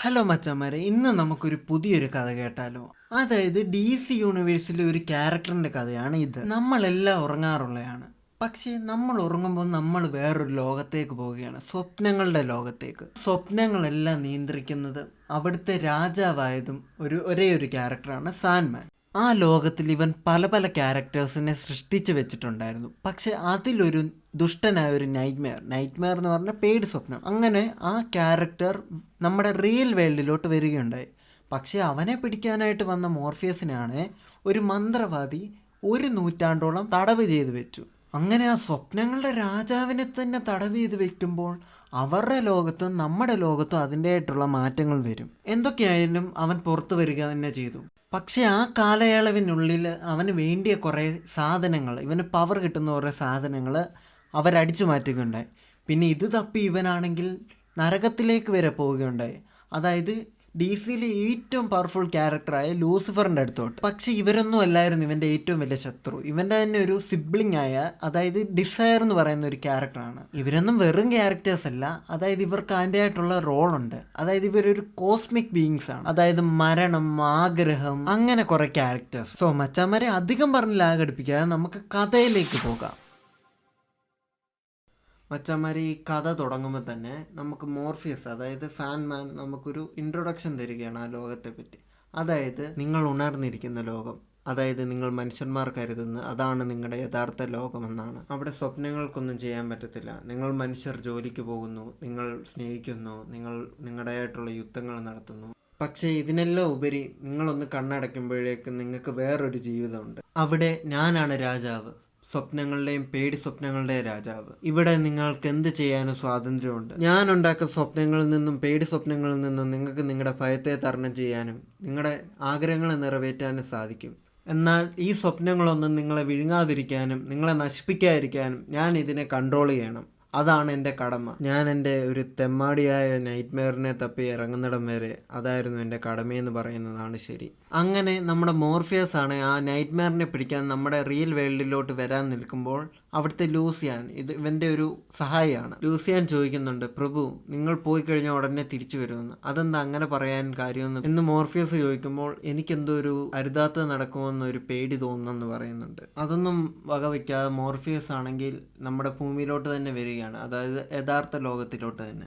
Hello മച്ചന്മാരെ ഇന്ന് നമുക്കൊരു പുതിയൊരു കഥ കേട്ടാലോ? അതായത് ഡി സി യൂണിവേഴ്സിലെ ഒരു ക്യാരക്ടറിന്റെ കഥയാണ് ഇത്. നമ്മളെല്ലാം ഉറങ്ങാറുള്ളതാണ് പക്ഷേ നമ്മൾ ഉറങ്ങുമ്പോൾ നമ്മൾ വേറൊരു ലോകത്തേക്ക് പോവുകയാണ്. സ്വപ്നങ്ങളുടെ ലോകത്തേക്ക്. സ്വപ്നങ്ങളെല്ലാം നിയന്ത്രിക്കുന്നത് അവിടുത്തെ രാജാവായതും ഒരു ഒരേ ഒരു ക്യാരക്ടറാണ് സാൻമാൻ. ആ ലോകത്തിൽ ഇവൻ പല പല ക്യാരക്ടേഴ്സിനെ സൃഷ്ടിച്ചു വെച്ചിട്ടുണ്ടായിരുന്നു. പക്ഷെ അതിലൊരു ദുഷ്ടനായ ഒരു നൈറ്റ് മെയർ നൈറ്റ് മെയർ എന്ന് പറഞ്ഞാൽ പേടി സ്വപ്നം. അങ്ങനെ ആ ക്യാരക്ടർ നമ്മുടെ റിയൽ വേൾഡിലോട്ട് വരികയുണ്ടായി. പക്ഷേ അവനെ പിടിക്കാനായിട്ട് വന്ന മോർഫിയസിനാണ് ഒരു മന്ത്രവാദി ഒരു നൂറ്റാണ്ടോളം തടവ് ചെയ്ത് വെച്ചു. അങ്ങനെ ആ സ്വപ്നങ്ങളുടെ രാജാവിനെ തന്നെ തടവ് ചെയ്ത് വെക്കുമ്പോൾ അവരുടെ ലോകത്തും നമ്മുടെ ലോകത്തും അതിന്റെതായിട്ടുള്ള മാറ്റങ്ങൾ വരും. എന്തൊക്കെയായാലും അവൻ പുറത്തു വരിക തന്നെ ചെയ്തു. പക്ഷെ ആ കാലയളവിനുള്ളിൽ അവന് വേണ്ടിയ കുറേ സാധനങ്ങൾ ഇവന് പവർ കിട്ടുന്ന കുറേ സാധനങ്ങൾ അവരടിച്ചു മാറ്റുകയുണ്ടായി. പിന്നെ ഇത് തപ്പി ഇവനാണെങ്കിൽ നരകത്തിലേക്ക് വരെ പോവുകയുണ്ടായി. അതായത് ഡി സിയിലെ ഏറ്റവും പവർഫുൾ ക്യാരക്ടറായ ലൂസിഫറിന്റെ അടുത്തോട്ട്. പക്ഷേ ഇവരൊന്നും അല്ലായിരുന്നു ഇവന്റെ ഏറ്റവും വലിയ ശത്രു. ഇവന്റെ തന്നെ ഒരു സിബ്ലിംഗ് ആയ അതായത് ഡിസയർ എന്ന് പറയുന്ന ഒരു ക്യാരക്ടറാണ് ഇവരൊന്നും വെറും ക്യാരക്ടേഴ്സ് അല്ല. അതായത് ഇവർക്ക് അതിന്റെതായിട്ടുള്ള റോളുണ്ട് അതായത് ഇവരൊരു കോസ്മിക് ബീയിങ്സ് ആണ്. അതായത് മരണം ആഗ്രഹം അങ്ങനെ കുറേ ക്യാരക്ടേഴ്സ് സോ മച്ചാമാരെ അധികം പറഞ്ഞ് ലാഗടിപ്പിക്കാതെ നമുക്ക് കഥയിലേക്ക് പോകാം. മച്ചന്മാർ ഈ കഥ തുടങ്ങുമ്പോൾ തന്നെ നമുക്ക് മോർഫിയസ് അതായത് ഫാൻമാൻ നമുക്കൊരു ഇൻട്രൊഡക്ഷൻ തരികയാണ് ആ ലോകത്തെ പറ്റി. അതായത് നിങ്ങൾ ഉണർന്നിരിക്കുന്ന ലോകം അതായത് നിങ്ങൾ മനുഷ്യന്മാർ കരുതുന്ന അതാണ് നിങ്ങളുടെ യഥാർത്ഥ ലോകമെന്നാണ്. അവിടെ സ്വപ്നങ്ങൾക്കൊന്നും ചെയ്യാൻ പറ്റത്തില്ല. നിങ്ങൾ മനുഷ്യർ ജോലിക്ക് പോകുന്നു നിങ്ങൾ സ്നേഹിക്കുന്നു നിങ്ങൾ നിങ്ങളുടേതായിട്ടുള്ള യുദ്ധങ്ങൾ നടത്തുന്നു. പക്ഷേ ഇതിനെല്ലാം ഉപരി നിങ്ങളൊന്ന് കണ്ണടയ്ക്കുമ്പോഴേക്കും നിങ്ങൾക്ക് വേറൊരു ജീവിതമുണ്ട്. അവിടെ ഞാനാണ് രാജാവ്. സ്വപ്നങ്ങളുടെയും പേടി സ്വപ്നങ്ങളുടെയും രാജാവ്. ഇവിടെ നിങ്ങൾക്ക് എന്ത് ചെയ്യാനും സ്വാതന്ത്ര്യമുണ്ട്. ഞാൻ ഉണ്ടാക്കുന്ന സ്വപ്നങ്ങളിൽ നിന്നും പേടി സ്വപ്നങ്ങളിൽ നിന്നും നിങ്ങൾക്ക് നിങ്ങളുടെ ഭയത്തെ തരണം ചെയ്യാനും നിങ്ങളുടെ ആഗ്രഹങ്ങളെ നിറവേറ്റാനും സാധിക്കും. എന്നാൽ ഈ സ്വപ്നങ്ങളൊന്നും നിങ്ങളെ വിഴുങ്ങാതിരിക്കാനും നിങ്ങളെ നശിപ്പിക്കാതിരിക്കാനും ഞാൻ ഇതിനെ കൺട്രോൾ ചെയ്യണം. അതാണ് എന്റെ കടമ. ഞാൻ എന്റെ ഒരു തെമ്മാടിയായ നൈറ്റ് മെയറിനെ തപ്പി ഇറങ്ങുന്നിടം വരെ അതായിരുന്നു എന്റെ കടമയെന്ന് പറയുന്നതാണ് ശരി. അങ്ങനെ നമ്മുടെ മോർഫിയസ് ആണ് ആ നൈറ്റ് മെയറിനെ പിടിക്കാൻ നമ്മുടെ റിയൽ വേൾഡിലോട്ട് വരാൻ നിൽക്കുമ്പോൾ അവിടുത്തെ ലൂസിയാൻ ഇത് ഇവന്റെ ഒരു സഹായിയാണ്. ലൂസിയാൻ ചോദിക്കുന്നുണ്ട് പ്രഭു നിങ്ങൾ പോയി കഴിഞ്ഞാൽ ഉടനെ തിരിച്ചു വരുമെന്ന്. അതെന്താ അങ്ങനെ പറയാൻ കാര്യമെന്ന്? എന്ന് മോർഫിയസ് ചോദിക്കുമ്പോൾ എനിക്കെന്തോ ഒരു അരുതാത്തത് നടക്കുമെന്ന് ഒരു പേടി തോന്നുന്നെന്ന് പറയുന്നുണ്ട്. അതൊന്നും വകവയ്ക്കാതെ മോർഫിയസ് ആണെങ്കിൽ നമ്മുടെ ഭൂമിയിലോട്ട് തന്നെ വരികയാണ്. അതായത് യഥാർത്ഥ ലോകത്തിലോട്ട് തന്നെ.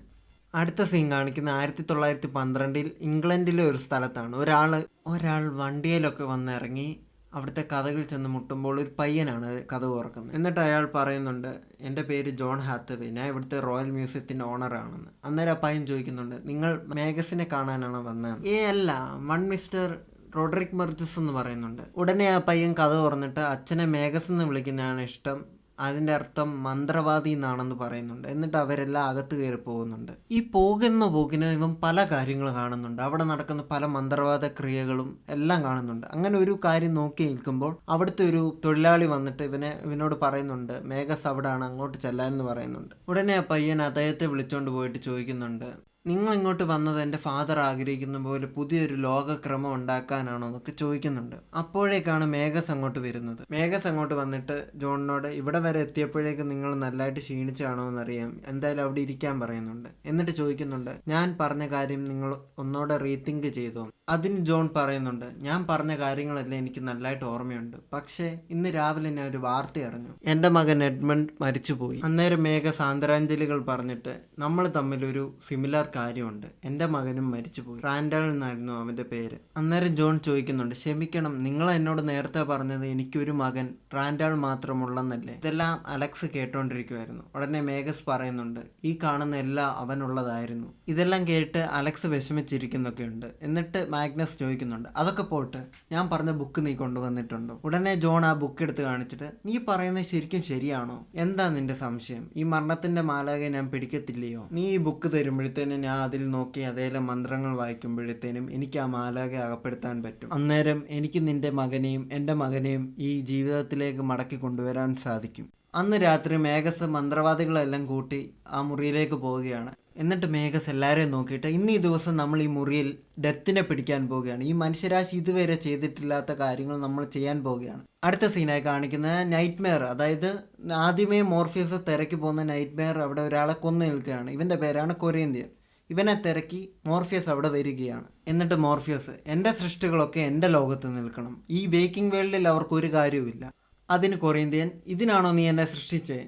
അടുത്ത സീൻ കാണിക്കുന്ന ആയിരത്തി തൊള്ളായിരത്തി പന്ത്രണ്ടിൽ ഇംഗ്ലണ്ടിലെ ഒരു സ്ഥലത്താണ്. ഒരാൾ ഒരാൾ വണ്ടിയിലൊക്കെ വന്നിറങ്ങി അവിടുത്തെ കഥകൾ ചെന്ന് മുട്ടുമ്പോൾ ഒരു പയ്യനാണ് കഥ ഓർക്കുന്നത്. എന്നിട്ട് അയാൾ പറയുന്നുണ്ട് എന്റെ പേര് ജോൺ ഹാത്തവേ. ഞാൻ ഇവിടുത്തെ റോയൽ മ്യൂസിയത്തിന്റെ ഓണറാണെന്ന്. അന്നേരം ആ പയ്യൻ ചോദിക്കുന്നുണ്ട് നിങ്ങൾ മേഗസിനെ കാണാനാണ് വന്നത് ഏ അല്ല. വൺ മിസ്റ്റർ റോഡറിക് മെർജസ് എന്ന് പറയുന്നുണ്ട്. ഉടനെ ആ പയ്യൻ കഥ തുറന്നിട്ട് അച്ഛനെ മേഗസ് എന്ന് വിളിക്കുന്നതാണ് ഇഷ്ടം. അതിന്റെ അർത്ഥം മന്ത്രവാദി എന്നാണെന്ന് പറയുന്നുണ്ട്. എന്നിട്ട് അവരെല്ലാം അകത്ത് കയറി പോകുന്നുണ്ട്. ഈ പോകുന്ന പോക്കിന് ഇവൻ പല കാര്യങ്ങൾ കാണുന്നുണ്ട്. അവിടെ നടക്കുന്ന പല മന്ത്രവാദ ക്രിയകളും എല്ലാം കാണുന്നുണ്ട്. അങ്ങനെ ഒരു കാര്യം നോക്കി നിൽക്കുമ്പോൾ അവിടുത്തെ ഒരു തൊഴിലാളി വന്നിട്ട് ഇവനെ ഇവനോട് പറയുന്നുണ്ട് മേഘസ് അവിടെയാണ് അങ്ങോട്ട് ചെല്ലാൻ എന്ന് പറയുന്നുണ്ട്. ഉടനെ ആ പയ്യൻ അദ്ദേഹത്തെ വിളിച്ചുകൊണ്ട് പോയിട്ട് ചോദിക്കുന്നുണ്ട് നിങ്ങൾ ഇങ്ങോട്ട് വന്നത് എന്റെ ഫാദർ ആഗ്രഹിക്കുന്ന പോലെ പുതിയൊരു ലോകക്രമം ഉണ്ടാക്കാനാണോ എന്നൊക്കെ ചോദിക്കുന്നുണ്ട്. അപ്പോഴേക്കാണ് മേഘസ് അങ്ങോട്ട് വരുന്നത്. മേഘസ് അങ്ങോട്ട് വന്നിട്ട് ജോണിനോട് ഇവിടെ വരെ എത്തിയപ്പോഴേക്കും നിങ്ങൾ നല്ലതായിട്ട് ക്ഷീണിച്ചാണോ എന്നറിയാം. എന്തായാലും അവിടെ ഇരിക്കാൻ പറയുന്നുണ്ട്. എന്നിട്ട് ചോദിക്കുന്നുണ്ട് ഞാൻ പറഞ്ഞ കാര്യം നിങ്ങൾ ഒന്നോടെ റീതിങ്ക് ചെയ്തോ? അതിന് ജോൺ പറയുന്നുണ്ട് ഞാൻ പറഞ്ഞ കാര്യങ്ങളെല്ലാം എനിക്ക് നല്ലതായിട്ട് ഓർമ്മയുണ്ട്. പക്ഷേ ഇന്ന് രാവിലെ ഞാൻ ഒരു വാർത്ത അറിഞ്ഞു. എന്റെ മകൻ എഡ്മണ്ട് മരിച്ചുപോയി. അന്നേരം മേഘ സാന്ദ്രാഞ്ജലികൾ പറഞ്ഞിട്ട് നമ്മൾ തമ്മിലൊരു സിമിലർ കാര്യമുണ്ട്. എന്റെ മകനും മരിച്ചുപോയി. റാൻഡൽ എന്നായിരുന്നു അവന്റെ പേര്. അന്നേരം ജോൺ ചോദിക്കുന്നുണ്ട് ക്ഷമിക്കണം നിങ്ങൾ എന്നോട് നേരത്തെ പറഞ്ഞത് എനിക്കൊരു മകൻ റാൻഡൽ മാത്രമുള്ളെന്നല്ലേ? ഇതെല്ലാം അലക്സ് കേട്ടോണ്ടിരിക്കുമായിരുന്നു ഉടനെ മേഘസ് പറയുന്നുണ്ട് ഈ കാണുന്ന എല്ലാം അവനുള്ളതായിരുന്നു. ഇതെല്ലാം കേട്ട് അലക്സ് വിഷമിച്ചിരിക്കുന്നൊക്കെ ഉണ്ട് എന്നിട്ട് മാഗ്നസ് ചോദിക്കുന്നുണ്ട് അതൊക്കെ പോട്ട് ഞാൻ പറഞ്ഞ ബുക്ക് നീ കൊണ്ടുവന്നിട്ടുണ്ടോ? ഉടനെ ജോൺ ആ ബുക്ക് എടുത്ത് കാണിച്ചിട്ട് നീ പറയുന്നത് ശരിക്കും ശരിയാണോ? എന്താ നിന്റെ സംശയം? ഈ മരണത്തിന്റെ മാലാകെ ഞാൻ പിടിക്കത്തില്ലയോ? നീ ഈ ബുക്ക് തരുമ്പോഴത്തേനും ഞാൻ അതിൽ നോക്കി അതേലെ മന്ത്രങ്ങൾ വായിക്കുമ്പോഴത്തേനും എനിക്ക് ആ മാലാകെ അകപ്പെടുത്താൻ പറ്റും. അന്നേരം എനിക്ക് നിന്റെ മകനെയും എന്റെ മകനെയും ഈ ജീവിതത്തിലേക്ക് മടക്കി കൊണ്ടുവരാൻ സാധിക്കും. അന്ന് രാത്രി മേഘസ് മന്ത്രവാദികളെല്ലാം കൂട്ടി ആ മുറിയിലേക്ക് പോവുകയാണ്. എന്നിട്ട് മേഘസ് എല്ലാവരെയും നോക്കിയിട്ട് ഇന്ന് ഈ ദിവസം നമ്മൾ ഈ മുറിയിൽ ഡെത്തിനെ പിടിക്കാൻ പോവുകയാണ്. ഈ മനുഷ്യരാശി ഇതുവരെ ചെയ്തിട്ടില്ലാത്ത കാര്യങ്ങൾ നമ്മൾ ചെയ്യാൻ പോവുകയാണ്. അടുത്ത സീനായി കാണിക്കുന്നത് നൈറ്റ് മെയർ അതായത് ആദ്യമേ മോർഫിയസ് തിരക്കി പോകുന്ന നൈറ്റ് മെയർ അവിടെ ഒരാളെ കൊന്നു നിൽക്കുകയാണ്. ഇവന്റെ പേരാണ് കൊറിയന്ത്യൻ ഇവനെ തിരക്കി മോർഫിയസ് അവിടെ വരികയാണ്. എന്നിട്ട് മോർഫിയസ് എന്റെ സൃഷ്ടികളൊക്കെ എന്റെ ലോകത്ത് നിൽക്കണം. ഈ ബേക്കിംഗ് വേൾഡിൽ അവർക്ക് ഒരു കാര്യവുമില്ല. അതിന് കൊറിയന്ത്യൻ ഇതിനാണോ നീ എന്നെ സൃഷ്ടിച്ചേ?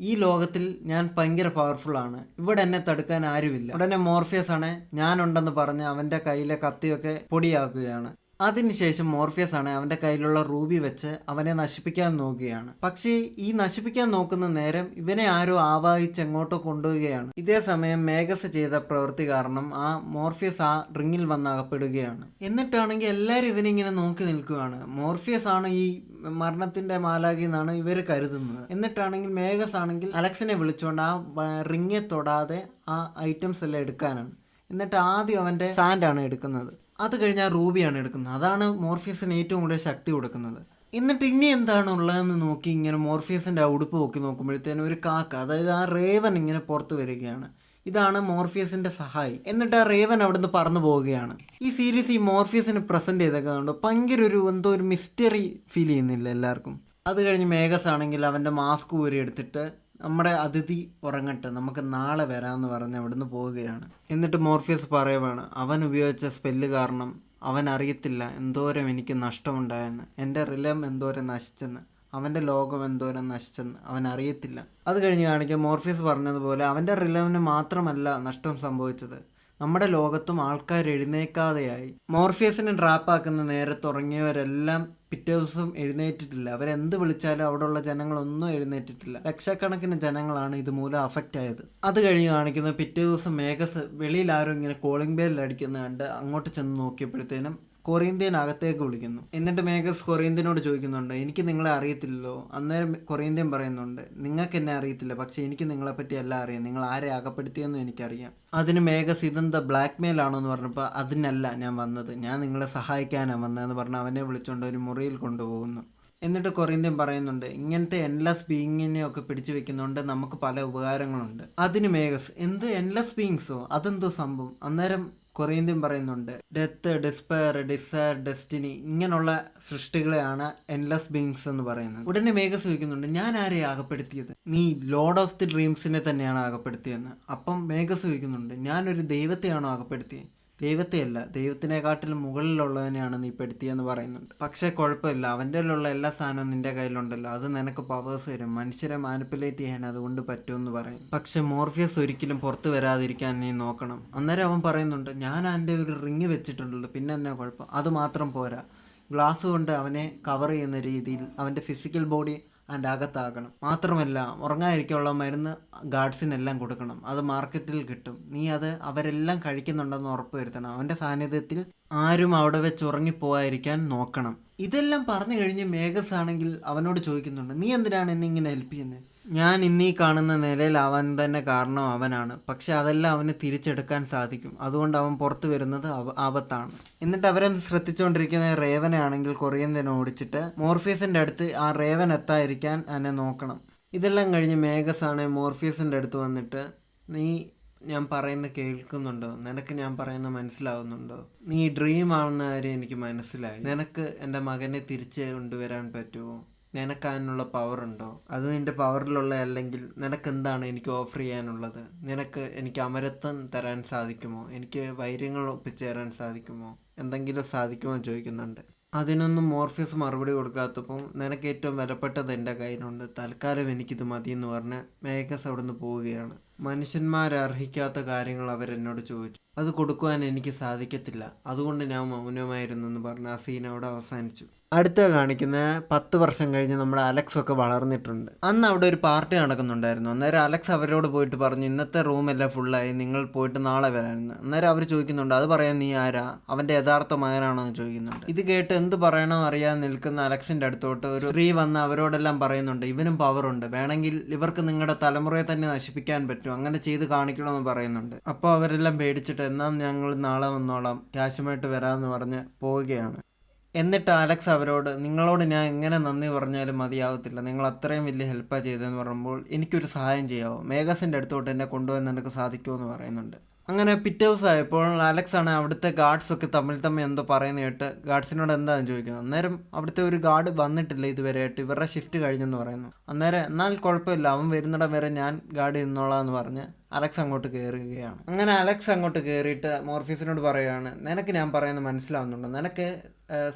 ഈ ലോകത്തിൽ ഞാൻ ഭയങ്കര പവർഫുൾ ആണ്. ഇവിടെ എന്നെ തടുക്കാൻ ആരുമില്ല. ഉടനെ മോർഫിയസ് ആണ് ഞാനുണ്ടെന്ന് പറഞ്ഞ് അവന്റെ കയ്യിലെ കത്തിയൊക്കെ പൊടിയാക്കുകയാണ്. അതിനുശേഷം മോർഫിയസ് ആണ് അവന്റെ കയ്യിലുള്ള റൂബി വെച്ച് അവനെ നശിപ്പിക്കാൻ നോക്കുകയാണ്. പക്ഷേ ഈ നശിപ്പിക്കാൻ നോക്കുന്ന നേരം ഇവനെ ആരോ ആവാഹിച്ച് എങ്ങോട്ടോ കൊണ്ടുപോവുകയാണ്. ഇതേ സമയം മേഘസ് ചെയ്ത പ്രവൃത്തി കാരണം ആ മോർഫിയസ് ആ റിങ്ങിൽ വന്ന് അകപ്പെടുകയാണ്. എന്നിട്ടാണെങ്കിൽ എല്ലാവരും ഇവനെ ഇങ്ങനെ നോക്കി നിൽക്കുകയാണ്. മോർഫിയസ് ആണ് ഈ മരണത്തിന്റെ മാലാഖി എന്നാണ് ഇവർ കരുതുന്നത്. എന്നിട്ടാണെങ്കിൽ മേഘസ് ആണെങ്കിൽ അലക്സിനെ വിളിച്ചുകൊണ്ട് ആ റിങ്ങെ തൊടാതെ ആ ഐറ്റംസ് എല്ലാം എടുക്കാനാണ്. എന്നിട്ട് ആദ്യം അവന്റെ സാൻഡാണ് എടുക്കുന്നത്. അത് കഴിഞ്ഞാൽ റൂബിയാണ് എടുക്കുന്നത്. അതാണ് മോർഫിയസിന് ഏറ്റവും കൂടുതൽ ശക്തി കൊടുക്കുന്നത്. എന്നിട്ട് ഇനി എന്താണ് ഉള്ളതെന്ന് നോക്കി ഇങ്ങനെ മോർഫിയസിന്റെ ഉടുപ്പ് നോക്കി നോക്കുമ്പോഴത്തേനും ഒരു കാക്ക അതായത് ആ റേവൻ ഇങ്ങനെ പുറത്ത് വരികയാണ്. ഇതാണ് മോർഫിയസിന്റെ സഹായി. എന്നിട്ട് ആ റേവൻ അവിടുന്ന് പറന്നു പോവുകയാണ്. ഈ സീരീസ് ഈ മോർഫിയസിന് പ്രസന്റ് ചെയ്തേക്കുന്നുണ്ട് ഭയങ്കര ഒരു എന്തോ ഒരു മിസ്റ്ററി ഫീൽ ചെയ്യുന്നില്ല എല്ലാവർക്കും. അത് കഴിഞ്ഞ് മേഘസ് ആണെങ്കിൽ അവന്റെ മാസ്ക് ഊരി എടുത്തിട്ട് നമ്മുടെ അതിഥി ഉറങ്ങട്ടെ നമുക്ക് നാളെ വരാമെന്ന് പറഞ്ഞ് അവിടുന്ന് പോവുകയാണ്. എന്നിട്ട് മോർഫിയസ് പറയുവാണ് അവൻ ഉപയോഗിച്ച സ്പെല്ല് കാരണം അവൻ അറിയത്തില്ല എന്തോരം എനിക്ക് നഷ്ടമുണ്ടായെന്ന്. എന്റെ റിലം എന്തോരം നശിച്ചെന്ന്. അവന്റെ ലോകം എന്തോരം നശിച്ചെന്ന്. അവൻ അറിയത്തില്ല. അത് കഴിഞ്ഞ് കാണിക്കുക മോർഫിയസ് പറഞ്ഞതുപോലെ അവന്റെ റിലവിന് മാത്രമല്ല നഷ്ടം സംഭവിച്ചത്. നമ്മുടെ ലോകത്തും ആൾക്കാർ എഴുന്നേക്കാതെയായി. മോർഫിയസിനെ ഡ്രാപ്പാക്കുന്ന നേരെ തുടങ്ങിയവരെല്ലാം പിറ്റേ ദിവസം എഴുന്നേറ്റിട്ടില്ല. അവരെന്ത് വിളിച്ചാലും അവിടെയുള്ള ജനങ്ങളൊന്നും എഴുന്നേറ്റിട്ടില്ല. ലക്ഷക്കണക്കിന് ജനങ്ങളാണ് ഇതുമൂലം അഫക്റ്റ് ആയത്. അത് കഴിഞ്ഞ് കാണിക്കുന്ന പിറ്റേ ദിവസം മേഘസ് വെളിയിൽ ആരും ഇങ്ങനെ കോളിംഗ് ബെൽ അടിക്കുന്ന കണ്ട് അങ്ങോട്ട് ചെന്ന് നോക്കിയപ്പോഴത്തേനും കൊറിയന്ത്യൻ അകത്തേക്ക് വിളിക്കുന്നു. എന്നിട്ട് മേഘസ് കൊറിയന്ത്യനോട് ചോദിക്കുന്നുണ്ട് എനിക്ക് നിങ്ങളെ അറിയത്തില്ലല്ലോ? അന്നേരം കൊറിയന്ത്യൻ പറയുന്നുണ്ട് നിങ്ങൾക്ക് എന്നെ അറിയത്തില്ല പക്ഷെ എനിക്ക് നിങ്ങളെപ്പറ്റി എല്ലാം അറിയാം. നിങ്ങൾ ആരെ അകപ്പെടുത്തിയെന്നും എനിക്കറിയാം. അതിന് മേഘസ് ഇതെന്താ ബ്ലാക്ക് മെയിൽ ആണോ എന്ന് പറഞ്ഞപ്പോൾ അതിനല്ല ഞാൻ വന്നത്. ഞാൻ നിങ്ങളെ സഹായിക്കാനാണ് വന്നതെന്ന് പറഞ്ഞ് അവനെ വിളിച്ചുകൊണ്ട് ഒരു മുറിയിൽ കൊണ്ടുപോകുന്നു. എന്നിട്ട് കൊറിയന്ത്യൻ പറയുന്നുണ്ട് ഇങ്ങനത്തെ എൻലെസ് ബീങ്ങിനെ ഒക്കെ പിടിച്ചു വെക്കുന്നുണ്ട് നമുക്ക് പല ഉപകാരങ്ങളുണ്ട്. അതിന് മേഘസ് എന്ത് എൻലെസ് ബീയിങ്സോ അതെന്തോ സംഭവം? അന്നേരം കൊറിയന്ത്യൻ പറയുന്നുണ്ട് ഡെത്ത് ഡിസ്പയർ ഡിസയർ ഡെസ്റ്റിനി ഇങ്ങനെയുള്ള സൃഷ്ടികളെയാണ് എൻലെസ് ബീങ്സ് എന്ന് പറയുന്നത്. ഉടനെ മേഘസ് ചോദിക്കുന്നുണ്ട് ഞാൻ ആരെ ആകപ്പെടുത്തിയത്? നീ ലോർഡ് ഓഫ് ദി ഡ്രീംസിനെ തന്നെയാണ് ആകപ്പെടുത്തിയെന്ന്. അപ്പം മേഘസ് ചോദിക്കുന്നുണ്ട് ഞാനൊരു ദൈവത്തെയാണോ അകപ്പെടുത്തിയത് ദൈവത്തെയല്ല ദൈവത്തിനെക്കാട്ടിലും മുകളിലുള്ളവനെയാണ് നീ പെടുത്തിയെന്ന് പറയുന്നുണ്ട്. പക്ഷേ കുഴപ്പമില്ല അവന്റെ ഉള്ള എല്ലാ സാധനവും നിന്റെ കയ്യിലുണ്ടല്ലോ. അത് നിനക്ക് പവേഴ്സ് തരും. മനുഷ്യരെ മാനിപ്പുലേറ്റ് ചെയ്യാൻ അതുകൊണ്ട് പറ്റുമെന്ന് പറയും. പക്ഷെ മോർഫിയസ് ഒരിക്കലും പുറത്തു വരാതിരിക്കാൻ നീ നോക്കണം. അന്നേരം അവൻ പറയുന്നുണ്ട് ഞാൻ എന്റെ ഒരു റിങ് വെച്ചിട്ടുണ്ടല്ലോ പിന്നെ എന്നാ കുഴപ്പം? അത് മാത്രം പോരാ. ഗ്ലാസ് കൊണ്ട് അവനെ കവർ ചെയ്യുന്ന രീതിയിൽ അവന്റെ ഫിസിക്കൽ ബോഡി അതിന്റെ അകത്താക്കണം മാത്രമല്ല ഉറങ്ങാതിരിക്കാനുള്ള മരുന്ന് ഗാർഡ്സിനെല്ലാം കൊടുക്കണം. അത് മാർക്കറ്റിൽ കിട്ടും. നീ അത് അവരെല്ലാം കഴിക്കുന്നുണ്ടെന്ന് ഉറപ്പ് വരുത്തണം അവന്റെ സാന്നിധ്യത്തിൽ ആരും അവിടെ വെച്ച് ഉറങ്ങിപ്പോകാതിരിക്കാൻ നോക്കണം. ഇതെല്ലാം പറഞ്ഞു കഴിഞ്ഞ് മേഘസ് ആണെങ്കിൽ അവനോട് ചോദിക്കുന്നുണ്ട് നീ എന്തിനാണ് എന്നെ ഇങ്ങനെ ഹെൽപ്പ് ചെയ്യുന്നത് ഞാൻ ഇന്നീ കാണുന്ന നിലയിലാവാൻ തന്നെ കാരണം അവനാണ്. പക്ഷെ അതെല്ലാം അവന് തിരിച്ചെടുക്കാൻ സാധിക്കും. അതുകൊണ്ട് അവൻ പുറത്തു വരുന്നത് ആപത്താണ്. എന്നിട്ട് അവരെ ശ്രദ്ധിച്ചുകൊണ്ടിരിക്കുന്ന റേവനെ ആണെങ്കിൽ കൊറിയന്തിനെ ഓടിച്ചിട്ട് മോർഫിയസിന്റെ അടുത്ത് ആ റേവൻ എത്താതിരിക്കാൻ എന്നെ നോക്കണം. ഇതെല്ലാം കഴിഞ്ഞ് മേഘസ് ആണ് മോർഫിയസിന്റെ അടുത്ത് വന്നിട്ട് നീ ഞാൻ പറയുന്ന കേൾക്കുന്നുണ്ടോ? നിനക്ക് ഞാൻ പറയുന്ന മനസ്സിലാവുന്നുണ്ടോ? നീ ഡ്രീം ആവുന്ന കാര്യം എനിക്ക് മനസ്സിലായി. നിനക്ക് എന്റെ മകനെ തിരിച്ച് കൊണ്ടുവരാൻ പറ്റുമോ? നിനക്ക് പവറുണ്ടോ അത് നിന്റെ പവറിലുള്ള അല്ലെങ്കിൽ നിനക്ക് എന്താണ് എനിക്ക് ഓഫർ ചെയ്യാനുള്ളത്? നിനക്ക് എനിക്ക് അമരത്വം തരാൻ സാധിക്കുമോ? എനിക്ക് വൈര്യങ്ങൾ ഒപ്പിച്ചേരാൻ സാധിക്കുമോ? എന്തെങ്കിലും സാധിക്കുമോ ചോദിക്കുന്നുണ്ട്. അതിനൊന്നും മോർഫിയസ് മറുപടി കൊടുക്കാത്തപ്പോൾ നിനക്ക് ഏറ്റവും വിലപ്പെട്ടത് എന്റെ കയ്യിലുണ്ട്. തൽക്കാലം എനിക്കിത് മതി എന്ന് പറഞ്ഞ് മേഘസ് അവിടുന്ന് പോവുകയാണ്. മനുഷ്യന്മാർ അർഹിക്കാത്ത കാര്യങ്ങൾ അവരെന്നോട് ചോദിച്ചു. അത് കൊടുക്കുവാൻ എനിക്ക് സാധിക്കത്തില്ല. അതുകൊണ്ട് ഞാൻ മൗനമായിരുന്നു എന്ന് പറഞ്ഞ് ആ സീൻ അവിടെ അവസാനിച്ചു. അടുത്ത കാണിക്കുന്ന പത്ത് വർഷം കഴിഞ്ഞ് നമ്മുടെ അലക്സ് ഒക്കെ വളർന്നിട്ടുണ്ട്. അന്ന് അവിടെ ഒരു പാർട്ടി നടക്കുന്നുണ്ടായിരുന്നു. അന്നേരം അലക്സ് അവരോട് പോയിട്ട് പറഞ്ഞു ഇന്നത്തെ റൂമെല്ലാം ഫുള്ളായി നിങ്ങൾ പോയിട്ട് നാളെ വരാമെന്ന്. അന്നേരം അവർ ചോദിക്കുന്നുണ്ട് അത് പറയാൻ നീ ആരാ? അവന്റെ യഥാർത്ഥ മകനാണോ? എന്ന് ചോദിക്കുന്നുണ്ട്. ഇത് കേട്ട് എന്ത് പറയണോ അറിയാൻ നിൽക്കുന്ന അലക്സിന്റെ അടുത്തോട്ട് ഒരു സ്ത്രീ വന്ന് അവരോടെല്ലാം പറയുന്നുണ്ട് ഇവനും പവറുണ്ട് വേണമെങ്കിൽ ഇവർക്ക് നിങ്ങളുടെ തലമുറയെ തന്നെ നശിപ്പിക്കാൻ പറ്റും. അങ്ങനെ ചെയ്ത് കാണിക്കണമെന്ന് പറയുന്നുണ്ട്. അപ്പോൾ അവരെല്ലാം പേടിച്ചിട്ട് എന്നാൽ ഞങ്ങൾ നാളെ വന്നോളാം. ക്യാഷുമായിട്ട് വരാമെന്ന് പറഞ്ഞ് പോവുകയാണ്. എന്നിട്ട് അലക്സ് അവരോട് നിങ്ങളോട് ഞാൻ എങ്ങനെ നന്ദി പറഞ്ഞാലും മതിയാവത്തില്ല. നിങ്ങൾ അത്രയും വലിയ ഹെൽപ്പാണ് ചെയ്തതെന്ന് പറയുമ്പോൾ എനിക്കൊരു സഹായം ചെയ്യാമോ മേഘസിന്റെ അടുത്തോട്ട് എന്നെ കൊണ്ടുപോകാൻ നിനക്ക് സാധിക്കുമോ എന്ന് പറയുന്നുണ്ട്. അങ്ങനെ പിറ്റേ ദിവസമായപ്പോൾ അലക്സ് ആണ് അവിടുത്തെ ഗാർഡ്സൊക്കെ തമ്മിൽ തമ്മിൽ എന്തോ പറയുന്ന കേട്ട് ഗാർഡ്സിനോട് എന്താണെന്ന് ചോദിക്കുന്നത് അന്നേരം അവിടുത്തെ ഒരു ഗാർഡ് വന്നിട്ടില്ല ഇതുവരെയായിട്ട് ഇവരുടെ ഷിഫ്റ്റ് കഴിഞ്ഞെന്ന് പറയുന്നു. അന്നേരം എന്നാൽ കുഴപ്പമില്ല. അവൻ വരുന്നിടം വരെ ഞാൻ ഗാർഡ് നിന്നോളാം എന്ന് പറഞ്ഞ് അലക്സ് അങ്ങോട്ട് കയറുകയാണ് അങ്ങനെ അലക്സ് അങ്ങോട്ട് കയറിയിട്ട് മോർഫീസിനോട് പറയുകയാണ് നിനക്ക് ഞാൻ പറയുന്നത് മനസ്സിലാവുന്നുണ്ടോ? നിനക്ക്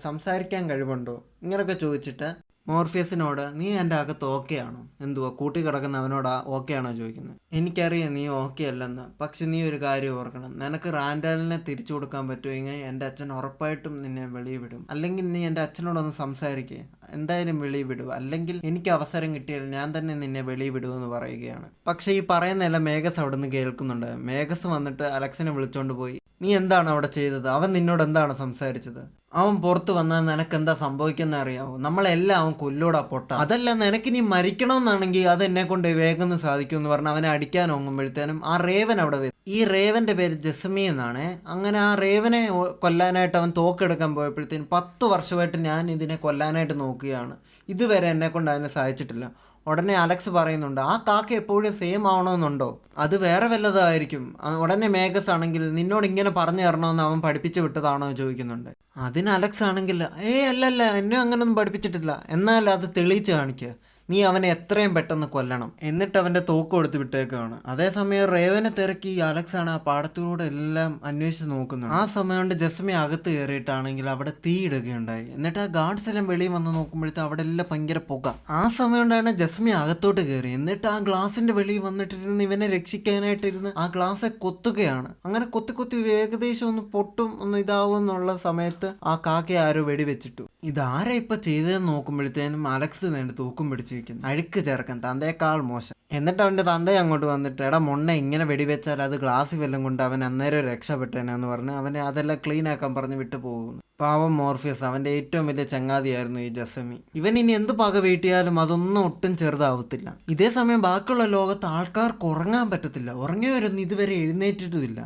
സംസാരിക്കാൻ കഴിവുണ്ടോ? ഇങ്ങനെയൊക്കെ ചോദിച്ചിട്ട് മോർഫിയസിനോട് നീ എന്റെ അകത്ത് ഓക്കെ ആണോ? എന്തുവാ കൂട്ടി കിടക്കുന്ന അവനോട് ഓക്കെ ആണോ ചോദിക്കുന്നത് എനിക്കറിയാം നീ ഓക്കെ അല്ലെന്ന്. പക്ഷെ നീ ഒരു കാര്യം ഓർക്കണം. നിനക്ക് റാൻഡാലിനെ തിരിച്ചു കൊടുക്കാൻ പറ്റുമെങ്കിൽ എന്റെ അച്ഛൻ ഉറപ്പായിട്ടും നിന്നെ വെളിയിൽ വിടും. അല്ലെങ്കിൽ നീ എന്റെ അച്ഛനോടൊന്ന് സംസാരിക്കേ. എന്തായാലും വെളിയിൽ വിടും അല്ലെങ്കിൽ എനിക്ക് അവസരം കിട്ടിയാൽ ഞാൻ തന്നെ നിന്നെ വെളിയിൽ വിടുമെന്ന് പറയുകയാണ്. പക്ഷെ ഈ പറയുന്നതെല്ലാം മേഘസ് അവിടെ നിന്ന് കേൾക്കുന്നുണ്ട്. മേഘസ് വന്നിട്ട് അലക്സിനെ വിളിച്ചോണ്ട് പോയി. നീ എന്താണ് അവിടെ ചെയ്തത്? അവൻ നിന്നോട് എന്താണ് സംസാരിച്ചത്? അവൻ പുറത്ത് വന്നാൽ നിനക്ക് എന്താ സംഭവിക്കുന്ന അറിയാവോ? നമ്മളെല്ലാം അവൻ കൊല്ലൂടാ പൊട്ട. അതല്ല നിനക്ക് ഇനി മരിക്കണമെന്നാണെങ്കിൽ അത് എന്നെ കൊണ്ട് വേഗം സാധിക്കും എന്ന് പറഞ്ഞ് അവനെ അടിക്കാൻ ഒങ്ങുമ്പോഴത്തേനും ആ റേവൻ അവിടെ വരും. ഈ റേവന്റെ പേര് ജസ്മി എന്നാണ്. അങ്ങനെ ആ റേവനെ കൊല്ലാനായിട്ട് അവൻ തോക്കെടുക്കാൻ പോയപ്പോഴത്തേനും പത്ത് വർഷമായിട്ട് ഞാൻ ഇതിനെ കൊല്ലാനായിട്ട് നോക്കുകയാണ്. ഇതുവരെ എന്നെ കൊണ്ട് അതിനെ സാധിച്ചിട്ടില്ല. ഉടനെ അലക്സ് പറയുന്നുണ്ട് ആ കാക്ക എപ്പോഴും സെയിം ആവണമെന്നുണ്ടോ? അത് വേറെ വല്ലതായിരിക്കും. ഉടനെ മേഘസ് ആണെങ്കിൽ നിന്നോട് ഇങ്ങനെ പറഞ്ഞു തരണമെന്ന് അവൻ പഠിപ്പിച്ചു വിട്ടതാണോ ചോദിക്കുന്നുണ്ട്. അതിന് അലക്സ് ആണെങ്കിൽ ഏയ് അല്ലല്ല എന്നെ അങ്ങനൊന്നും പഠിപ്പിച്ചിട്ടില്ല. എന്നാൽ അത് തെളിയിച്ച് കാണിക്കുക നീ അവനെ എത്രയും പെട്ടെന്ന് കൊല്ലണം. എന്നിട്ട് അവന്റെ തോക്ക് കൊടുത്ത് വിട്ടേക്കാണ് അതേസമയം റേവനെ തിരക്കി അലക്സാണ് ആ പാടത്തിലൂടെ എല്ലാം അന്വേഷിച്ച് നോക്കുന്നത്. ആ സമയം കൊണ്ട് ജസ്മി അകത്ത് കയറിയിട്ടാണെങ്കിൽ അവിടെ തീ ഇടുകയുണ്ടായി. എന്നിട്ട് ആ ഗാർഡ്സ് എല്ലാം വെളിയിൽ വന്ന് നോക്കുമ്പോഴത്തെ അവിടെ എല്ലാം ഭയങ്കര പുക. ആ സമയം കൊണ്ടാണ് ജസ്മി അകത്തോട്ട് കയറി എന്നിട്ട് ആ ഗ്ലാസിന്റെ വെളിയിൽ വന്നിട്ടിരുന്ന് ഇവനെ രക്ഷിക്കാനായിട്ടിരുന്ന് ആ ഗ്ലാസ് കൊത്തുകയാണ്. അങ്ങനെ കൊത്തി കൊത്തി ഏകദേശം ഒന്ന് പൊട്ടും ഒന്ന് ഇതാവും എന്നുള്ള സമയത്ത് ആ കാക്കയെ ആരോ വെടിവെച്ചിട്ടു. ഇതാരാ ഇപ്പൊ ചെയ്തതെന്ന് നോക്കുമ്പോഴത്തേനും അലക്സ് നേണ്ട് തൂക്കും പിടിച്ചിരിക്കുന്നു അഴുക്ക് ചേർക്കാൻ തന്തയേക്കാൾ മോശം. എന്നിട്ട് അവന്റെ തന്ത അങ്ങോട്ട് വന്നിട്ട് എടാ മൊണ്ണ ഇങ്ങനെ വെടിവെച്ചാൽ അത് ഗ്ലാസ് വല്ലതും കൊണ്ട് അവൻ അന്നേരം രക്ഷപ്പെട്ടേനെന്ന് പറഞ്ഞ് അവനെ അതെല്ലാം ക്ലീൻ ആക്കാൻ പറഞ്ഞ് വിട്ടു പോകുന്നു. പാവം മോർഫിയസ് അവന്റെ ഏറ്റവും വലിയ ചങ്ങാതിയായിരുന്നു ഈ ജസമി ഇവൻ ഇനി എന്ത് പക വീട്ടിയാലും അതൊന്നും ഒട്ടും ചെറുതാവത്തില്ല. ഇതേ സമയം ബാക്കിയുള്ള ലോകത്ത് ആൾക്കാർക്ക് ഉറങ്ങാൻ പറ്റത്തില്ല. ഉറങ്ങിയവരൊന്നും ഇതുവരെ എഴുന്നേറ്റിട്ടുമില്ല.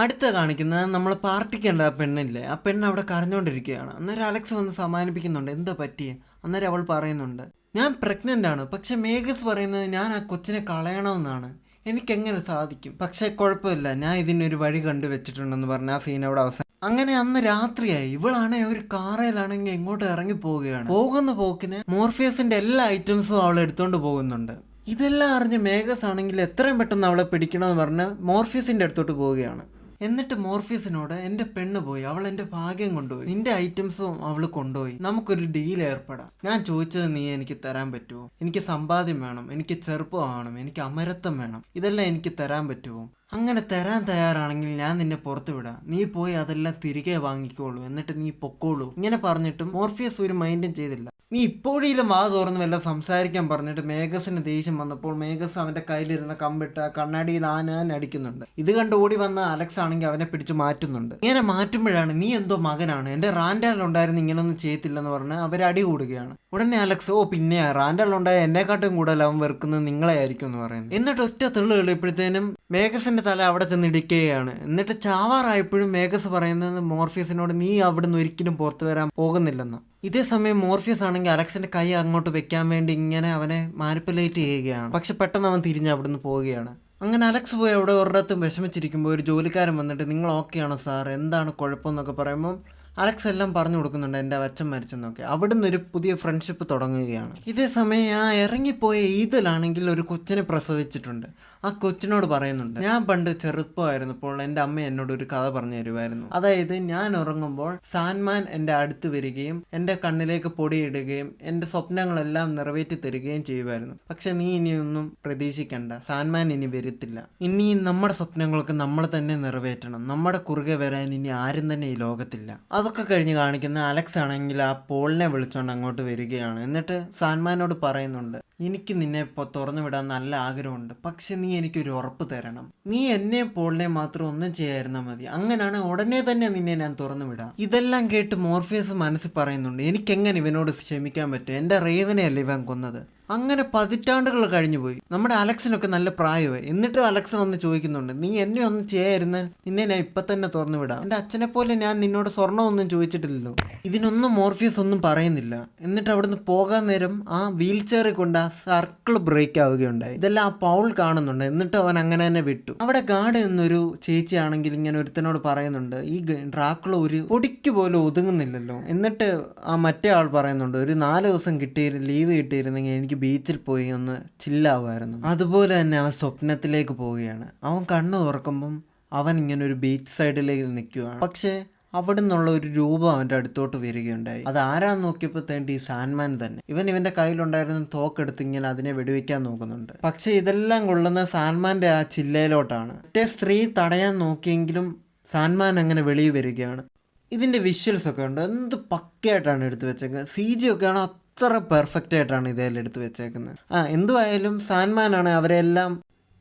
അടുത്ത കാണിക്കുന്നത് നമ്മൾ പാർട്ടിക്കേണ്ട ആ പെണ്ണില്ലേ? ആ പെണ്ണ് അവിടെ കരഞ്ഞുകൊണ്ടിരിക്കുകയാണ് അന്നേരം അലക്സ് വന്ന് സമ്മാനിപ്പിക്കുന്നുണ്ട് എന്താ പറ്റിയേ? അന്നേരം അവൾ പറയുന്നുണ്ട്. ഞാൻ പ്രഗ്നന്റ് ആണ്. പക്ഷെ മേഘസ് പറയുന്നത് ഞാൻ ആ കൊച്ചിനെ കളയണമെന്നാണ്. എനിക്കെങ്ങനെ സാധിക്കും? പക്ഷേ കുഴപ്പമില്ല. ഞാൻ ഇതിനൊരു വഴി കണ്ടു വെച്ചിട്ടുണ്ടെന്ന് പറഞ്ഞ ആ സീൻ അവിടെ അവസാനം അങ്ങനെ അന്ന് രാത്രിയായി. ഇവളാണെ ഒരു കാറയിലാണെങ്കിൽ എങ്ങോട്ട് ഇറങ്ങി പോവുകയാണ്. പോകുന്ന പോക്കിന് മോർഫിയസിന്റെ എല്ലാ ഐറ്റംസും അവൾ എടുത്തോണ്ട് പോകുന്നുണ്ട്. ഇതെല്ലാം അറിഞ്ഞ് മേഘസ് ആണെങ്കിൽ എത്രയും പെട്ടെന്ന് അവളെ പിടിക്കണമെന്ന് പറഞ്ഞ് മോർഫിയസിന്റെ അടുത്തോട്ട് പോവുകയാണ്. എന്നിട്ട് മോർഫീസിനോട് എന്റെ പെണ്ണ് പോയി അവൾ എന്റെ ഭാഗ്യം കൊണ്ടുപോയി നിന്റെ ഐറ്റംസും അവൾ കൊണ്ടുപോയി. നമുക്കൊരു ഡീൽ ഏർപ്പെടാം. ഞാൻ ചോദിച്ചത് നീ എനിക്ക് തരാൻ പറ്റുമോ? എനിക്ക് സമ്പാദ്യം വേണം എനിക്ക് ചെറുപ്പം വേണം എനിക്ക് അമരത്വം വേണം ഇതെല്ലാം എനിക്ക് തരാൻ പറ്റുമോ? അങ്ങനെ തരാൻ തയ്യാറാണെങ്കിൽ ഞാൻ നിന്നെ പുറത്തു വിടാം. നീ പോയി അതെല്ലാം തിരികെ വാങ്ങിക്കോളൂ എന്നിട്ട് നീ പൊക്കോളൂ. ഇങ്ങനെ പറഞ്ഞിട്ടും മോർഫിയസ് ഒരു മൈൻഡും ചെയ്തില്ല. നീ ഇപ്പോഴേലും വാ തുറന്ന് വല്ല സംസാരിക്കാൻ പറഞ്ഞിട്ട് മേഘസിന് ദേഷ്യം വന്നപ്പോൾ മേഘസ് അവന്റെ കയ്യിലിരുന്ന കമ്പിട്ട് ആ കണ്ണാടിയിൽ ആനാൻ അടിക്കുന്നുണ്ട്. ഇത് കണ്ട് ഓടി വന്ന അലക്സ് ആണെങ്കിൽ അവനെ പിടിച്ച് മാറ്റുന്നുണ്ട്. ഇങ്ങനെ മാറ്റുമ്പോഴാണ് നീ എന്തോ മകനാണ്. എന്റെ റാൻഡാൽ ഉണ്ടായിരുന്നു ഇങ്ങനൊന്നും ചെയ്യത്തില്ലെന്ന് പറഞ്ഞ് അവർ അടി കൂടുകയാണ്. ഉടനെ അലക്സ് ഓ പിന്നെ റാൻഡാൽ ഉണ്ടായ എന്നെക്കാട്ടും കൂടുതൽ അവൻ വെറുക്കുന്നത് നിങ്ങളെ ആയിരിക്കും എന്ന് പറയുന്നത് എന്നിട്ട് ഒറ്റ തെള്ളു ഇപ്പോഴത്തേനും മേഘസിന്റെ തല അവിടെ ചെന്ന് ഇടിക്കുകയാണ്. എന്നിട്ട് ചാവാറായപ്പോഴും മേഘസ് പറയുന്നത് മോർഫീസിനോട് നീ അവിടുന്ന് ഒരിക്കലും പുറത്തു വരാൻ പോകുന്നില്ലെന്ന്. ഇതേ സമയം മോർഫിയസ് ആണെങ്കിൽ അലക്സിന്റെ കൈ അങ്ങോട്ട് വെക്കാൻ വേണ്ടി ഇങ്ങനെ അവനെ മാനിപ്പുലേറ്റ് ചെയ്യുകയാണ്. പക്ഷെ പെട്ടെന്ന് അവൻ തിരിഞ്ഞ് അവിടുന്ന് പോവുകയാണ്. അങ്ങനെ അലക്സ് പോയി അവിടെ ഒരിടത്തും വിഷമിച്ചിരിക്കുമ്പോൾ ഒരു ജോലിക്കാരൻ വന്നിട്ട് നിങ്ങൾ ഓക്കെയാണോ സാർ എന്താണ് കുഴപ്പമെന്നൊക്കെ പറയുമ്പോൾ അലക്സ് എല്ലാം പറഞ്ഞു കൊടുക്കുന്നുണ്ട് എന്റെ അച്ഛൻ മരിച്ചെന്നൊക്കെ. അവിടുന്ന് ഒരു പുതിയ ഫ്രണ്ട്ഷിപ്പ് തുടങ്ങുകയാണ്. ഇതേ സമയം ആ ഇറങ്ങിപ്പോയ ഈദലാണെങ്കിൽ ഒരു കൊച്ചിനെ പ്രസവിച്ചിട്ടുണ്ട്. ആ കൊച്ചിനോട് പറയുന്നുണ്ട് ഞാൻ പണ്ട് ചെറുപ്പമായിരുന്നപ്പോൾ എന്റെ അമ്മ എന്നോട് ഒരു കഥ പറഞ്ഞു തരുമായിരുന്നു. അതായത് ഞാൻ ഉറങ്ങുമ്പോൾ സാൻമാൻ എന്റെ അടുത്ത് വരികയും എന്റെ കണ്ണിലേക്ക് പൊടിയിടുകയും എന്റെ സ്വപ്നങ്ങളെല്ലാം നിറവേറ്റി തരികയും ചെയ്യുമായിരുന്നു. പക്ഷെ നീ ഇനിയൊന്നും പ്രതീക്ഷിക്കണ്ട സാൻമാൻ ഇനി വരത്തില്ല. ഇനി നമ്മുടെ സ്വപ്നങ്ങൾക്ക് നമ്മൾ തന്നെ നിറവേറ്റണം. നമ്മുടെ കുറുകെ വരാൻ ഇനി ആരും തന്നെ ഈ ലോകത്തില്ല. അതൊക്കെ കഴിഞ്ഞ് കാണിക്കുന്ന അലക്സ് ആണെങ്കിൽ ആ പോളിനെ വിളിച്ചുകൊണ്ട് അങ്ങോട്ട് വരികയാണ്. എന്നിട്ട് സാൻമാനോട് പറയുന്നുണ്ട് എനിക്ക് നിന്നെ ഇപ്പോൾ തുറന്നു വിടാൻ നല്ല ആഗ്രഹമുണ്ട്. പക്ഷെ നീ എനിക്കൊരു ഉറപ്പ് തരണം. നീ എന്നെ പോളിനെ മാത്രം ഒന്നും ചെയ്യായിരുന്നാൽ മതി. അങ്ങനെയാണ് ഉടനെ തന്നെ നിന്നെ ഞാൻ തുറന്നു വിടാം. ഇതെല്ലാം കേട്ട് മോർഫിയസ് മനസ്സിൽ പറയുന്നുണ്ട് എനിക്കെങ്ങനെ ഇവനോട് ക്ഷമിക്കാൻ പറ്റും? എന്റെ റേവനെയല്ല ഇവൻ കൊന്നത്? അങ്ങനെ പതിറ്റാണ്ടുകൾ കഴിഞ്ഞുപോയി നമ്മുടെ അലക്സിനൊക്കെ നല്ല പ്രായമായി. എന്നിട്ട് അലക്സ് വന്ന് ചോദിക്കുന്നുണ്ട് നീ എന്നെ ഒന്ന് ചെയ്യാതിരുന്നാൽ നിന്നെ ഞാൻ ഇപ്പൊ തന്നെ തുറന്നു വിടാം. എന്റെ അച്ഛനെ പോലെ ഞാൻ നിന്നോട് സ്വർണമൊന്നും ചോദിച്ചിട്ടില്ലല്ലോ. ഇതിനൊന്നും മോർഫിയസ് ഒന്നും പറയുന്നില്ല. എന്നിട്ട് അവിടുന്ന് പോകാൻ നേരം ആ വീൽ ചെയറിൽ കൊണ്ട് ആ സർക്കിൾ ബ്രേക്ക് ആവുകയുണ്ടായി. ഇതെല്ലാം ആ പൗൾ കാണുന്നുണ്ട്. എന്നിട്ട് അവൻ അങ്ങനെ തന്നെ വിട്ടു. അവിടെ ഗാർഡ് എന്നൊരു ചേച്ചിയാണെങ്കിൽ ഇങ്ങനെ ഒരുത്തനോട് പറയുന്നുണ്ട് ഈ ഡ്രാക്കുള ഒരു പൊടിക്ക് പോലും ഒതുങ്ങുന്നില്ലല്ലോ. എന്നിട്ട് ആ മറ്റേ ആൾ പറയുന്നുണ്ട് ഒരു നാല് ദിവസം കിട്ടിയ ലീവ് കിട്ടിയിരുന്നെങ്കിൽ എനിക്ക് ബീച്ചിൽ പോയി ഒന്ന് ചില്ലാവുമായിരുന്നു അതുപോലെ തന്നെ അവൻ സ്വപ്നത്തിലേക്ക് പോവുകയാണ്. അവൻ കണ്ണു തുറക്കുമ്പം അവൻ ഇങ്ങനെ ഒരു ബീച്ച് സൈഡിലേക്ക് നിൽക്കുകയാണ്. പക്ഷേ അവിടെ നിന്നുള്ള ഒരു രൂപം അവന്റെ അടുത്തോട്ട് വരികയുണ്ടായി. അത് ആരാന്ന് നോക്കിയപ്പോൾ തേണ്ടി സാൻമാൻ തന്നെ. ഇവൻ ഇവന്റെ കയ്യിലുണ്ടായിരുന്ന തോക്കെടുത്ത് ഇങ്ങനെ അതിനെ വെടിവെക്കാൻ നോക്കുന്നുണ്ട്. പക്ഷേ ഇതെല്ലാം കൊള്ളുന്ന സാൻമാന്റെ ആ ചില്ലയിലോട്ടാണ്. മറ്റേ സ്ത്രീ തടയാൻ നോക്കിയെങ്കിലും സാൻമാൻ അങ്ങനെ വെളിയിൽ വരികയാണ്. ഇതിന്റെ വിഷ്വൽസ് ഒക്കെ ഉണ്ട് എന്ത് പക്കയായിട്ടാണ് എടുത്തു വെച്ചേക്കുന്നത്. സി ജി ഒക്കെയാണ് അത്ര പെർഫെക്റ്റ് ആയിട്ടാണ് ഇതേൽ എടുത്തു വെച്ചേക്കുന്നത് ആ എന്തുവായാലും സാൻമാനാണ് അവരെല്ലാം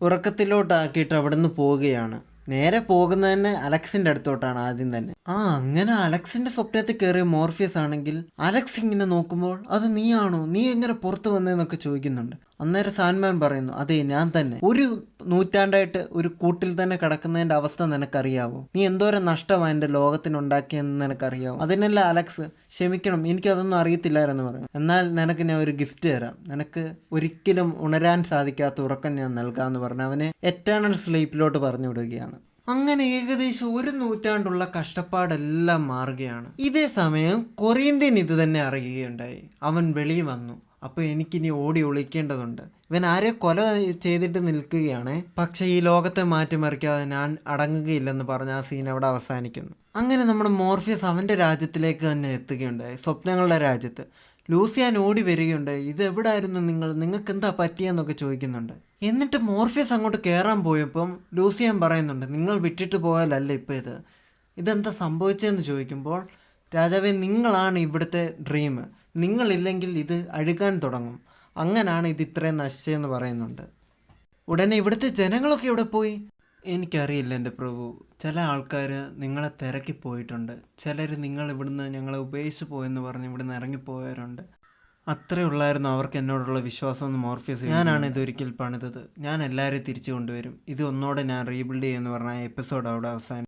ഉറക്കത്തിലോട്ടാക്കിയിട്ട് അവിടെ നിന്ന് പോവുകയാണ്. നേരെ പോകുന്നത് തന്നെ അലക്സിന്റെ അടുത്തോട്ടാണ് ആദ്യം തന്നെ. ആ അങ്ങനെ അലക്സിന്റെ സ്വപ്നത്തിൽ കയറിയ മോർഫിയസ് ആണെങ്കിൽ അലക്സ് ഇങ്ങനെ നോക്കുമ്പോൾ അത് നീയാണോ? നീ എങ്ങനെ പുറത്തു വന്നതെന്നൊക്കെ ചോദിക്കുന്നുണ്ട്. അന്നേരം സാൻമാൻ പറയുന്നു അതെ ഞാൻ തന്നെ. ഒരു നൂറ്റാണ്ടായിട്ട് ഒരു കൂട്ടിൽ തന്നെ കിടക്കുന്നതിന്റെ അവസ്ഥ നിനക്കറിയാവോ? നീ എന്തോരം നഷ്ടമാണ് എന്റെ ലോകത്തിനുണ്ടാക്കിയെന്ന് നിനക്കറിയാവോ? അതിനല്ല അലക്സ് ക്ഷമിക്കണം എനിക്കതൊന്നും അറിയത്തില്ലായിരുന്നു പറയും എന്നാൽ നിനക്ക് ഞാൻ ഒരു ഗിഫ്റ്റ് തരാം. നിനക്ക് ഒരിക്കലും ഉണരാൻ സാധിക്കാത്ത ഉറക്കം ഞാൻ നൽകാമെന്ന് പറഞ്ഞ്. അവനെ എറ്റേണൽ സ്ലീപ്പിലോട്ട് പറഞ്ഞു വിടുകയാണ് അങ്ങനെ ഏകദേശം ഒരു നൂറ്റാണ്ടുള്ള കഷ്ടപ്പാടെല്ലാം മാറുകയാണ്. ഇതേ സമയം കൊറിയന്ത്യൻ ഇത് തന്നെ അറിയുകയുണ്ടായി. അവൻ വെളിയിൽ വന്നു. അപ്പോൾ എനിക്കിനി ഓടി ഒളിക്കേണ്ടതുണ്ട്. ഇവൻ ആരെ കൊല ചെയ്തിട്ട് നിൽക്കുകയാണ്. പക്ഷേ ഈ ലോകത്തെ മാറ്റിമറിക്കാതെ ഞാൻ അടങ്ങുകയില്ലെന്ന് പറഞ്ഞ ആ സീൻ അവിടെ അവസാനിക്കുന്നു. അങ്ങനെ നമ്മുടെ മോർഫിയസ് അവന്റെ രാജ്യത്തിലേക്ക് തന്നെ എത്തുകയുണ്ടായി. സ്വപ്നങ്ങളുടെ രാജ്യത്ത്. ലൂസിയാൻ ഓടി വരികയുണ്ടായി. ഇത് എവിടായിരുന്നു നിങ്ങൾ? നിങ്ങൾക്ക് എന്താ പറ്റിയെന്നൊക്കെ ചോദിക്കുന്നുണ്ട്. എന്നിട്ട് മോർഫിയസ് അങ്ങോട്ട് കയറാൻ പോയപ്പം ലൂസിയാൻ പറയുന്നുണ്ട് നിങ്ങൾ വിട്ടിട്ട് പോയാലല്ല ഇപ്പോൾ ഇത്. ഇതെന്താ സംഭവിച്ചതെന്ന് ചോദിക്കുമ്പോൾ രാജാവെ നിങ്ങളാണ് ഇവിടുത്തെ ഡ്രീം നിങ്ങളില്ലെങ്കിൽ ഇത് അഴുകാൻ തുടങ്ങും. അങ്ങനാണ് ഇത് ഇത്രയും നശിച്ചതെന്ന് പറയുന്നുണ്ട്. ഉടനെ ഇവിടുത്തെ ജനങ്ങളൊക്കെ ഇവിടെ പോയി? എനിക്കറിയില്ല എന്റെ പ്രഭു. ചില ആൾക്കാർ നിങ്ങളെ തിരക്കി പോയിട്ടുണ്ട്. ചിലർ നിങ്ങൾ ഇവിടുന്ന് ഞങ്ങളെ ഉപേക്ഷിച്ച് പോയെന്ന് പറഞ്ഞ് ഇവിടുന്ന് ഇറങ്ങിപ്പോയവരുണ്ട്. അത്രേ ഉള്ളായിരുന്നു അവർക്ക് എന്നോടുള്ള വിശ്വാസം എന്ന് മോർഫിയസ് ഞാനാണ് ഇതൊരിക്കൽ പണിതത്. ഞാൻ എല്ലാവരെയും തിരിച്ചു കൊണ്ടുവരും. ഇത് ഒന്നോടെ ഞാൻ റീബിൽഡ് ചെയ്യുമെന്ന് പറഞ്ഞ എപ്പിസോഡ് അവിടെ അവസാനം